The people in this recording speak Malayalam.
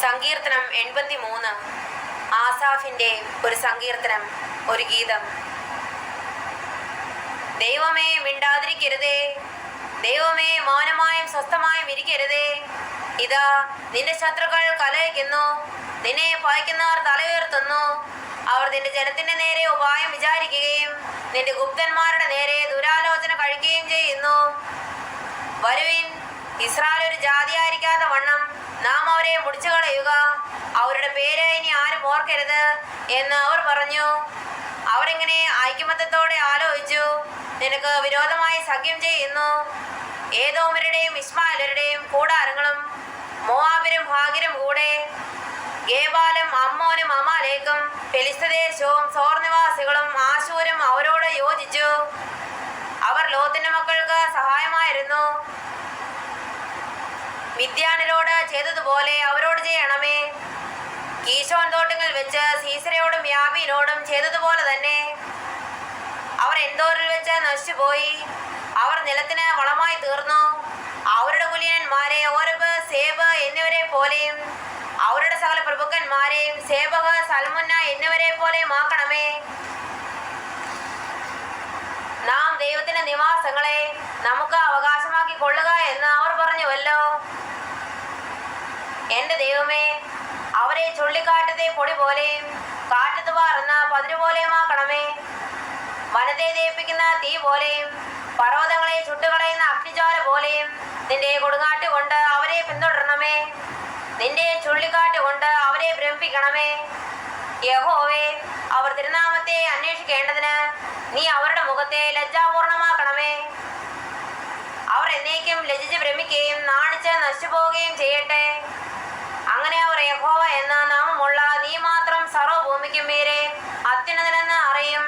സങ്കീർത്തനം എൺപത്തി മൂന്ന് ആസാഫിന്റെ ഒരു സങ്കീർത്തനം ഒരു ഗീതം. ദൈവമേ മിണ്ടാതിരിക്കരുതേ. ദൈവമേ മൗനമായും സ്വസ്ഥമായും ഇരിക്കരുതേ. ഇതാ നിന്റെ ശത്രുക്കൾ കലയിക്കുന്നു നിന്നെ പായിക്കുന്നവർ തലയുയർത്തുന്നു. അവർ നിന്റെ ജനത്തിന്റെ നേരെ ഉപായം വിചാരിക്കുകയും നിന്റെ ഗുപ്തന്മാരുടെ നേരെ ദുരാലോചന കഴിക്കുകയും ചെയ്യുന്നു. വരുവിൻ ഇസ്രായേൽ ഒരു ജാതിയായിരിക്കാത്ത വണ്ണം നാം അവരെ മുടിച്ചു കളയുക. അവരുടെ പേര് ഇനി ആരും ഓർക്കരുത് എന്ന് അവർ പറഞ്ഞു. അവരിങ്ങനെ ഐക്യമത്യത്തോടെ ആലോചിച്ചു. നിനക്ക് വിരോധമായി സഖ്യം ചെയ്യുന്നു. ഏതോമരുടെയും ഇസ്മായിലരുടെയും കൂടാരങ്ങളും മോവാബിരും ഭാഗിരും കൂടെ ഗേബാലും അമ്മോനും അമാലേക്കും ഫെലിസ്തദേശവും സോർ നിവാസികളും ആശൂരും അവരോട് യോജിച്ചു. അവർ ലോത്തിന്റെ മക്കൾക്ക് സഹായമായിരുന്നു. മിദ്യാനരോട് ചെയ്തതുപോലെ അവരോട് ചെയ്യണമേ. കീശോൻ തോട്ടങ്ങൾ വെച്ച് സീസരയോടും യാബിനോടും ചെയ്തതുപോലെ തന്നെ അവർ എന്തോരിൽ വെച്ച് നശിച്ചുപോയി. അവർ നിലത്തിന് വളമായി തീർന്നു. അവരുടെ കുലീനന്മാരെ ഓരബ് സേബ് എന്നിവരെ പോലെയും അവരുടെ സകല പ്രഭുക്കന്മാരെയും സേബഹ് സൽമുന്ന എന്നിവരെ പോലെയും ആക്കണമേ. നാം ദൈവത്തിന്റെ നിവാസങ്ങളെ നമുക്ക് അവകാശമാക്കി കൊള്ളുക എന്ന് അവർ പറഞ്ഞുവല്ലോ. എന്റെ ദൈവമേ അവരെ ചുള്ളിക്കാറ്റത്തെ പൊടി പോലെ കാറ്റത്ത് പാറുന്ന പതിരു പോലെയുമാക്കണമേ വനത്തെ ദയിപ്പിക്കുന്ന തീ പോലെയും പർവതങ്ങളെ ചുട്ടുകളയുന്ന അഗ്നിജ്വാല പോലെയും നിന്റെ കൊടുങ്കാറ്റ് കൊണ്ട് അവരെ പിന്തുടരണമേ. നിന്റെ ചുള്ളിക്കാറ്റ് കൊണ്ട് അവരെ ഭ്രമിപ്പിക്കണമേ. യഹോവേ അവർ തിരുനാമത്തെ അന്വേഷിക്കേണ്ടതിന് നീ അവരുടെ മുഖത്തെ ലജ്ജാപൂർണമാക്കണമേ. അവർ എന്നേക്കും ലജിച്ച് ഭ്രമിക്കുകയും നാണിച്ച് നശിച്ചു പോവുകയും ചെയ്യട്ടെ. നീ മാത്രം സർവഭൂമിക്കും മീരെ അത്യുന്നതനെന്ന് അറിയും.